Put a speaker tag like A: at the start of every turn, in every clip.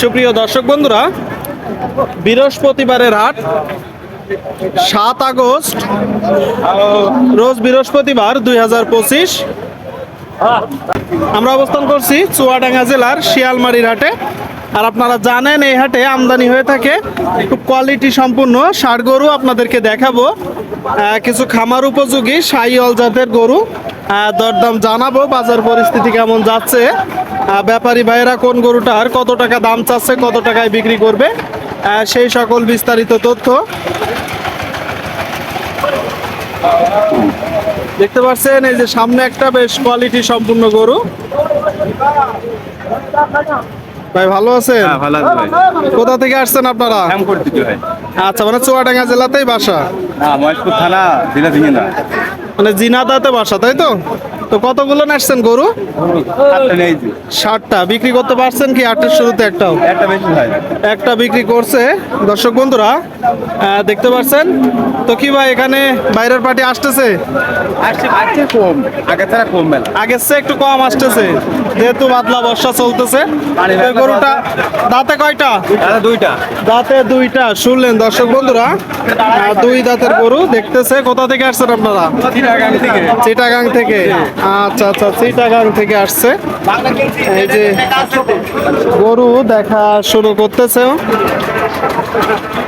A: সুপ্রিয় দর্শক বন্ধুরা, বৃহস্পতিবারের হাট, সাত আগস্ট, রোজ বৃহস্পতিবার দুই হাজার পঁচিশ। আমরা অবস্থান করছি চুয়াডাঙ্গা জেলার শিয়ালমারির হাটে। আর আপনারা জানেন, এই হাটে আমদানি হয়ে থাকে, খুব কোয়ালিটি সম্পূর্ণ ষাট গরু আপনাদেরকে দেখাবো। কিছু খামার উপযোগী সাইল জাতের গরু দরদাম জানাব, বাজার পরিস্থিতি কেমন যাচ্ছে। ব্যাপারী ভাইয়েরা কোন গরুটার কত টাকা দাম চাচ্ছে কত টাকায় বিক্রি করবে? সেই সকল বিস্তারিত তথ্য দেখতে পাচ্ছেন এই যে সামনে একটা বেশ কোয়ালিটি সম্পূর্ণ গরু। ভাই ভালো আছেন?
B: হ্যাঁ ভালো আছে ভাই।
A: কোথা থেকে আসছেন আপনারা?
B: ভাই।
A: আচ্ছা মানে চুয়াডাঙ্গা জেলাতেই বাসা?
B: না মহেশপুর থানা জেলা থেকে না
A: মানে জিনাদাতে বাসা তাই তো? তো কতগুলো নাচছেন গরু। ষাটটা বিক্রি করতে পারছেন কি আটটার শুরুতে একটাও?
B: একটা
A: বিক্রি করছে। দর্শক বন্ধুরা দেখতে পাচ্ছেন তো কি ভাই এখানে বাইরের পার্টি আসতেছে?
B: কম আগে ছাড়া কম মেলা।
A: আগের চেয়ে একটু কম আসতেছে যেহেতু বাদলা বর্ষা চলতেছে। গরুটা দাঁতে কয়টা?
B: দুইটা।
A: দাঁতে দুইটা শুনলেন দর্শক বন্ধুরা? দুই দাঁতের গরু দেখতেছে। কোথা থেকে আসছেন আপনারা?
B: চিটাগাং থেকে।
A: চিটাগাং থেকে। আচ্ছা আচ্ছা চিটাগাং থেকে আসছে। এই যে গরু দেখা শুরু করতেছে।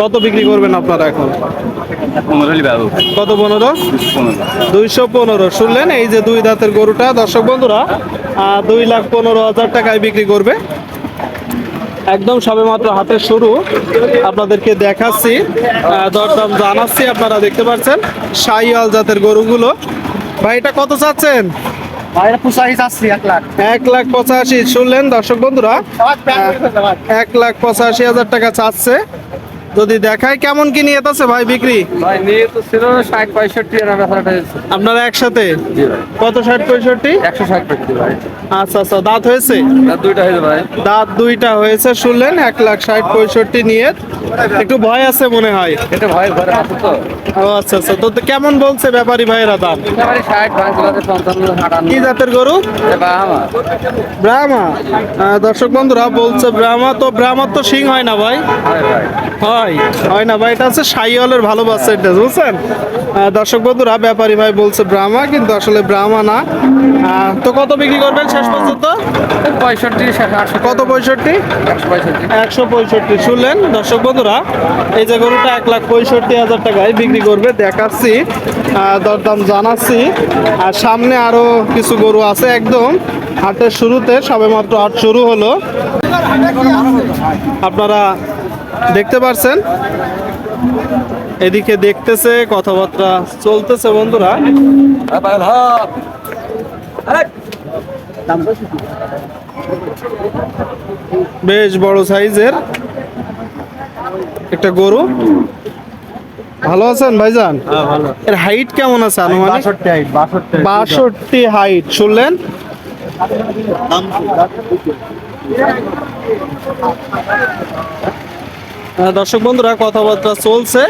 A: কত বিক্রি করবেন আপনারা এখন? কত পনেরো? দুইশো পনেরো। শুনলেন এই যে দুই দাঁতের গরুটা দর্শক বন্ধুরা দুই লাখ পনেরো হাজার টাকায় বিক্রি করবে। একদম সবে মাত্র হাতের শুরু। আপনাদেরকে দেখাচ্ছি দরদাম জানাচ্ছি আপনারা দেখতে পাচ্ছেন সাইয়াল জাতের গরুগুলো। ভাই এটা কত চাচ্ছেন?
C: এক লাখ।
A: এক লাখ পঁচাশি। শুনলেন দর্শক বন্ধুরা এক লাখ পঁচাশি হাজার টাকা চাচ্ছে। যদি দেখায় কেমন কি নিয়ে আছে ভাই বিক্রি?
C: ভাই নিয়ে তো ছিল ষাট পঁয়ষট্টি আর ব্যাপারটা
A: আপনারা একসাথে?
C: জি ভাই।
A: কত ষাট পঁয়ষট্টি?
C: একশো ষাট পেটি ভাই।
A: আচ্ছা আচ্ছা দাঁত হয়েছে?
C: তার দুইটা হয়েছে ভাই।
A: দাঁত দুইটা হয়েছে শুনলেন এক লাখ ষাট পঁয়ষট্টি নিয়ে একটু ভয় আছে মনে হয়।
C: এটা ভয় ঘরে আছে তো।
A: ও আচ্ছা আচ্ছা তো কেমন বলছে ব্যাপারী ভাইয়েরা দাম?
C: ভাই গুলোতে পঞ্চান্ন আটান্ন
A: কি জাতের গরু?
C: বা আমার
A: ব্রাহ্মা। দর্শক বন্ধুরা বলছে ব্রাহ্মা তো ব্রাহ্মার তো সিং হয় না ভাই।
C: হয় ভাই
A: হয় হয় না ভাই এটা হচ্ছে সাইওয়ালের ভালো বাচ্চা এটা বুঝছেন? দর্শক বন্ধুরা ব্যাপারী ভাই বলছে ব্রাহ্মা কিন্তু আসলে ব্রাহ্মা না। তো কত বিক্রি করবেন শেষ পর্যন্ত?
C: পঁয়ষট্টি
A: কত পঁয়ষট্টি?
C: একশো পঁয়ষট্টি।
A: শুনলেন দর্শক বন্ধুরা এই যে গরুটা এক লাখ পঁয়ষট্টি হাজার টাকায় বিক্রি করবে দেখাচ্ছি দরদাম জানাচ্ছি। আর সামনে আরও কিছু গরু আছে একদম হাটের শুরুতে সবেমাত্র হাট শুরু হলো। আপনারা দেখতে পারছেন? এদিকে দেখতেছে কথাবার্তা চলতেছে বন্ধুরা। বেশ বড় সাইজের একটা গরু। ভালো আছেন ভাইজান? এর হাইট কেমন আছে আনুমানিক?
B: বাষট্টি হাইট
A: শুনলেন? দর্শক বন্ধুরা কথাবার্তা চলছে।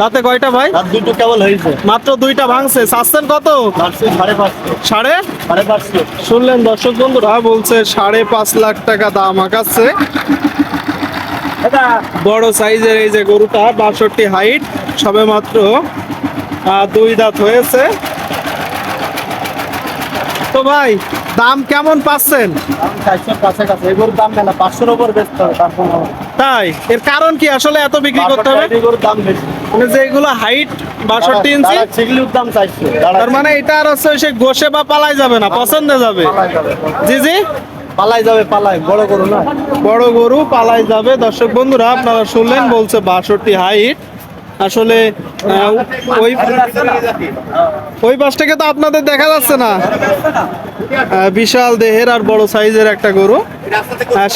A: দাঁতে কয়টা ভাই?
B: দুটো কেবল হয়েছে।
A: মাত্র দুইটা ভাঙছে। চাচ্ছেন কত?
B: সাড়ে
A: সাড়ে?
B: সাড়ে পাঁচশো।
A: শুনলেন দর্শক বন্ধুরা বলছে সাড়ে পাঁচ লাখ টাকা দাম আঁকাচ্ছে। বড় সাইজের এই যে গরুটা বাষট্টি হাইট সবে মাত্র দুই দাঁত হয়েছে। তো ভাই দাম কেমন পাচ্ছেন?
B: চারশোর কাছাকাছি। এগুলোর দাম মেলা পাঁচশোর ওপর বেচতে হবে কোনো
A: তাই? এর কারণ কি? আসলে এত বিক্রি করতে হবে? মানে যেগুলো হাইট বাষট্টি ইঞ্চি
B: সেগুলির দাম চাইছে।
A: তার মানে এটা আর হচ্ছে সে গোসে বা পালাই যাবে না পছন্দ যাবে। জি জি?
B: পালাই যাবে পালাই। বড় গরু না?
A: বড় গরু পালাই যাবে। দর্শক বন্ধুরা আপনারা শুনলেন বলছে বাষট্টি হাইট আসলে ওই ওই থেকে তো আপনাদের দেখা যাচ্ছে না। বিশাল দেহের আর বড় সাইজের একটা গরু।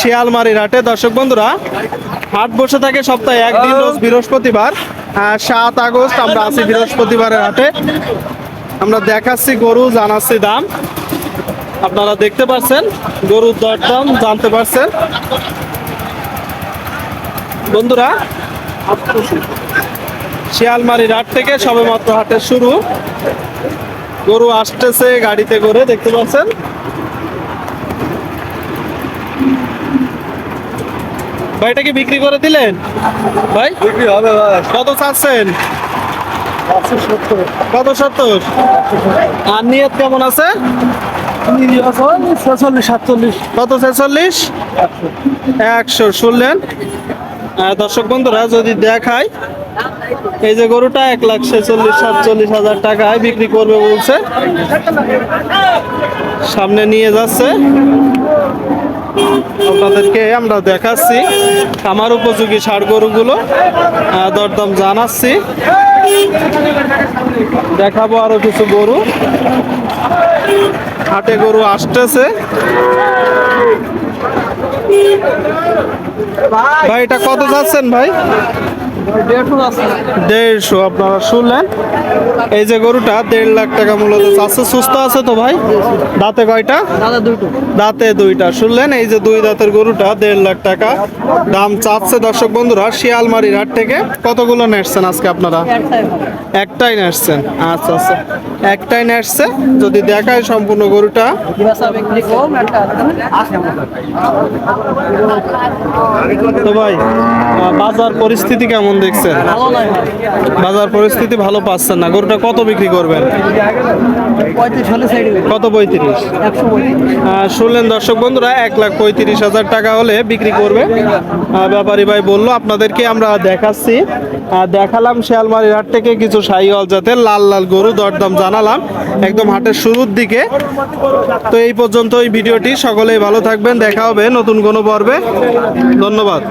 A: শিয়ালমারির হাটে। দর্শক বন্ধুরা, হাট বসে থাকে সপ্তাহে একদিন রোজ বৃহস্পতিবার। সাত আগস্ট আমরা আছি বৃহস্পতিবারের হাটে। আমরা দেখাচ্ছি গরু, জানাচ্ছি দাম। আপনারা দেখতে পাচ্ছেন গরুর দরদাম জানতে পারছেন। বন্ধুরা শিয়ালমারির হাট থেকে সবেমাত্র হাটের শুরু। গরু আসতেছে গাড়িতে করে দেখতে পাচ্ছেন? ভাইটা কি বিক্রি করে দিলেন? ভাই
B: বিক্রি হবে ভাই।
A: কত চাচ্ছেন? কত সত্তর? আর নিয়ত কেমন আছে?
B: ছেচল্লিশ সাতচল্লিশ
A: কত ছেচল্লিশ? একশো। শুনলেন? দর্শক বন্ধুরা যদি দেখায় এই যে গরুটা এক লাখ ছেচল্লিশ, সাতচল্লিশ হাজার টাকায় বিক্রি করবে বলছে। সামনে নিয়ে যাচ্ছে। আপনাদেরকে আমরা দেখাচ্ছি আমার উপযোগী ষাড় গরুগুলো। দরদাম জানাচ্ছি। দেখাবো আরও কিছু গরু। হাটে গরু আসতেছে। ভাই, এটা কত যাচ্ছেন ভাই? দেড়শো আপনারা শুনলেন। এই যে গরুটা দেড় লাখ টাকা মূলত চাচ্ছে সুস্থ আছে তো ভাই? দাঁতে কয়টা? দাঁতে দুইটা। শুনলেন এই যে দুই দাঁতের গরুটা দেড় লাখ টাকা। দাম চাচ্ছে দর্শক বন্ধুরা শিয়ালমারির হাট থেকে। কতগুলো নেসছেন আজকে আপনারা? একটাই। নেসছেন আচ্ছা আচ্ছা। একটাই নেসছে যদি দেখায় সম্পূর্ণ গরুটা। তো ভাই বাজার পরিস্থিতি কেমন দেখছেন? বাজার পরিস্থিতি ভালো পাচ্ছেন না। গরুটা কত বিক্রি করবেন? কত পঁয়ত্রিশ? শুনলেন দর্শক বন্ধুরা এক লাখ পঁয়ত্রিশ হাজার টাকা হলে বিক্রি করবে। ব্যাপারী ভাই বলল আপনাদেরকে আমরা দেখাচ্ছি। দেখালাম শিয়ালমারির হাট থেকে কিছু সাইওয়াল জাতের লাল লাল গরু দরদাম জানালাম একদম হাটের শুরুর দিকে। তো এই পর্যন্ত এই ভিডিওটি। সকলেই ভালো থাকবেন দেখা হবে নতুন কোনো পর্বে। ধন্যবাদ।